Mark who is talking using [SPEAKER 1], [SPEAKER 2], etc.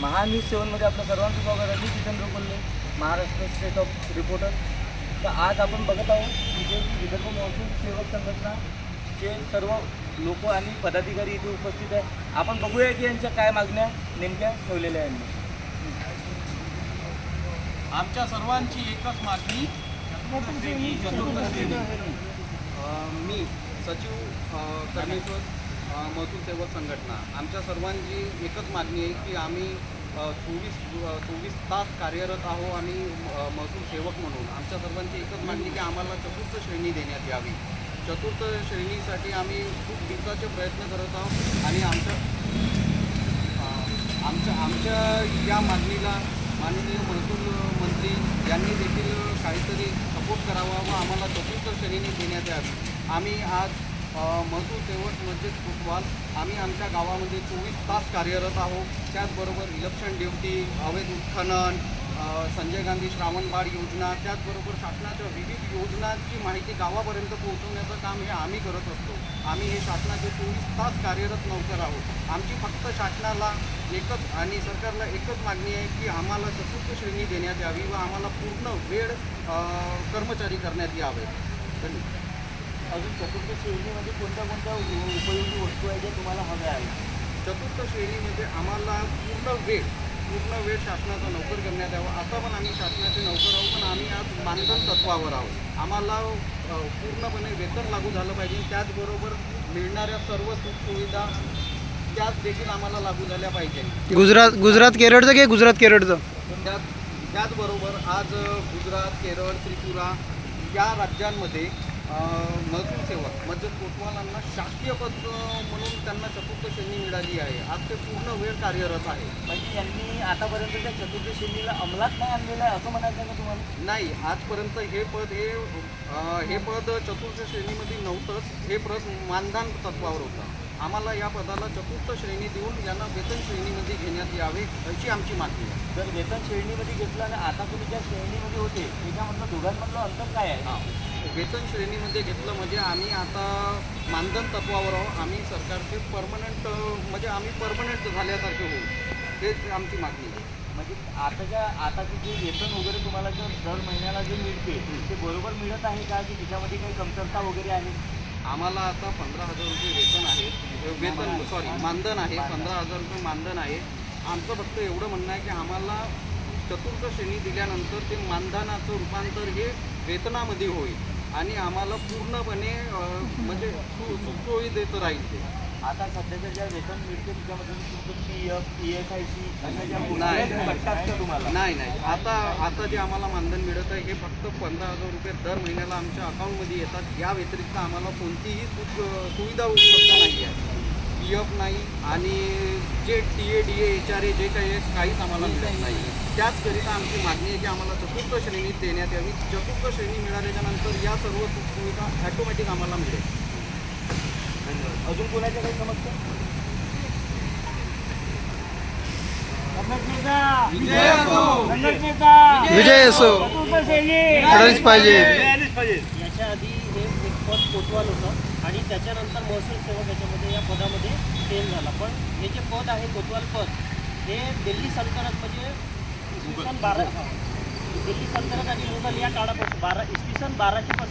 [SPEAKER 1] महान्यूज सेवनमध्ये आपलं सर्वांचं स्वागत आहे. मी Jitendra Kolhe Maharashtra state of reporter. तर आज आपण बघत आहोत की जे विदर्भ महसूल सेवक संघटनाचे सर्व लोक आणि पदाधिकारी इथे उपस्थित आहे आपण बघूया की यांच्या काय मागण्या नेमक्या ठेवलेल्या आहेत. यांनी.
[SPEAKER 2] आमच्या सर्वांची एकच मागणी मी सचिव अ, महसूल सेवक संघटना. आमच्या सर्वांची एकच मागणी आहे की आम्ही चोवीस चोवीस तास कार्यरत आहो आणि महसूल सेवक म्हणून. आमच्या सर्वांची एकच मागणी की आम्हाला चतुर्थ श्रेणी देण्यात यावी. चतुर्थ श्रेणीसाठी आम्ही खूप दिवसाचे प्रयत्न करत आहोत आणि आमच्या आमच्या आमच्या या मागणीला माननीय महसूल मंत्री यांनी देखील काहीतरी सपोर्ट करावा व आम्हाला चतुर्थ श्रेणी देण्यात यावी. आम्ही आज अ, महसूल सेवक फुटवाल आम्ही आमच्या गावामध्ये चोवीस तास कार्यरत आहोत. त्याचबरोबर इलेक्शन ड्युटी अवैध उत्खनन संजय गांधी श्रावणबाळ योजना त्याचबरोबर शासनाच्या विविध योजनांची माहिती गावापर्यंत पोहोचवण्याचं काम हे आम्ही करत असतो. आम्ही हे शासनाचे चोवीस तास कार्यरत नौकर आहोत. आमची फक्त शासनाला एकच आणि सरकारला एकच मागणी आहे की आम्हाला चतुर्थ श्रेणी देण्यात यावी व आम्हाला पूर्ण वेळ कर्मचारी करण्यात यावे धन्यवाद.
[SPEAKER 1] अजून चतुर्थ श्रेणीमध्ये कोणत्या कोणत्या उपयोगी वस्तू आहेत ज्या तुम्हाला हव्या आहेत?
[SPEAKER 2] चतुर्थ श्रेणीमध्ये आम्हाला पूर्ण वेळ पूर्ण वेळ शासनाचा नोकर करण्यात यावा. आता पण आम्ही शासनाचे नोकर आहोत पण आम्ही आज मानधन तत्वावर आहोत. आम्हाला पूर्णपणे वेतन लागू झालं पाहिजे. त्याचबरोबर मिळणाऱ्या सर्व सुखसुविधा त्याच देखील आम्हाला लागू झाल्या पाहिजे.
[SPEAKER 3] गुजरात गुजरात केरळचं की गुजरात केरळचं?
[SPEAKER 2] त्यात त्याचबरोबर आज गुजरात केरळ त्रिपुरा या राज्यांमध्ये महसूल सेवक म्हणजे कोतवालांना शासकीय पद म्हणून त्यांना चतुर्थ श्रेणी मिळाली आहे. आज ते पूर्ण वेळ कार्यरत आहे.
[SPEAKER 1] म्हणजे यांनी आतापर्यंत त्या चतुर्थ श्रेणीला अंमलात नाही आणलेलं आहे असं म्हणायचं का तुम्हाला?
[SPEAKER 2] नाही आजपर्यंत हे पद हे हे पद चतुर्थ श्रेणीमध्ये नव्हतंच. हे पद मानधन तत्वावर होतं. आम्हाला या पदाला चतुर्थ श्रेणी देऊन यांना वेतन श्रेणीमध्ये घेण्यात यावे अशी आमची मागणी आहे.
[SPEAKER 1] जर वेतन श्रेणीमध्ये घेतलं आणि आता तुम्ही ज्या श्रेणीमध्ये होते त्याच्यामधलं दोघांमधलं अंतर काय आहे?
[SPEAKER 2] हा. वेतन श्रेणीमध्ये घेतलं म्हणजे आम्ही आता मानधन तत्वावर आहोत. आम्ही सरकारचे परमनंट म्हणजे आम्ही परमनंट झाल्यासारखे होऊ. हेच आमची मागणी आहे.
[SPEAKER 1] म्हणजे आताच्या आताचे जे वेतन वगैरे तुम्हाला जर दर महिन्याला जे मिळते ते बरोबर मिळत आहे का? की त्याच्यामध्ये काही कमतरता वगैरे आहे?
[SPEAKER 2] आम्हाला आता पंधरा हजार रुपये वेतन आहे. वेतन सॉरी मानधन आहे. पंधरा हजार रुपये मानधन आहे. आमचं फक्त एवढं म्हणणं आहे की आम्हाला चतुर्थ श्रेणी दिल्यानंतर ते मानधनाचं रूपांतर हे वेतनामध्ये होईल. आणि आम्हाला पूर्णपणे म्हणजे सु सुखसोयी देत राहील ते.
[SPEAKER 1] आता सध्याचं ज्या वेतन मिळते त्याच्यामध्ये तुमचं P F P S I C अशा ज्या
[SPEAKER 2] नाही.
[SPEAKER 1] गोष्टी भेटतात का तुम्हाला?
[SPEAKER 2] नाही नाही. आता आता जे आम्हाला मानधन मिळत आहे हे फक्त पंधरा हजार रुपये दर महिन्याला आमच्या अकाउंटमध्ये येतात. या व्यतिरिक्त आम्हाला कोणतीही सुख सुविधा उपलब्ध नाही आहे. पी एफ नाही आणि जे T A D A H R A जे काही आहे काहीच आम्हाला मिळत नाही. त्याचकरिता आमची मागणी आहे की आम्हाला चतुर्थ श्रेणी देण्यात यावी. चतुर्थ श्रेणी मिळाल्याच्या नंतर या सर्व सुखसुविधा ॲटोमॅटिक आम्हाला मिळेल.
[SPEAKER 1] धन्यवाद अजून कोणाच्या काही समस्या
[SPEAKER 3] विजय असो. पाहिजे.
[SPEAKER 4] याच्या आधी हे एक पद कोतवाल होतं आणि त्याच्यानंतर महसूल सेवक याच्यामध्ये या पदामध्ये चेंज झाला. पण हे जे पद आहे कोतवाल पद हे दिल्ली सल्तनत म्हणजे इसवी सन बारा दिल्ली सल्तनत आणि मुघल या काळापासून बारा इसवी सन बाराशे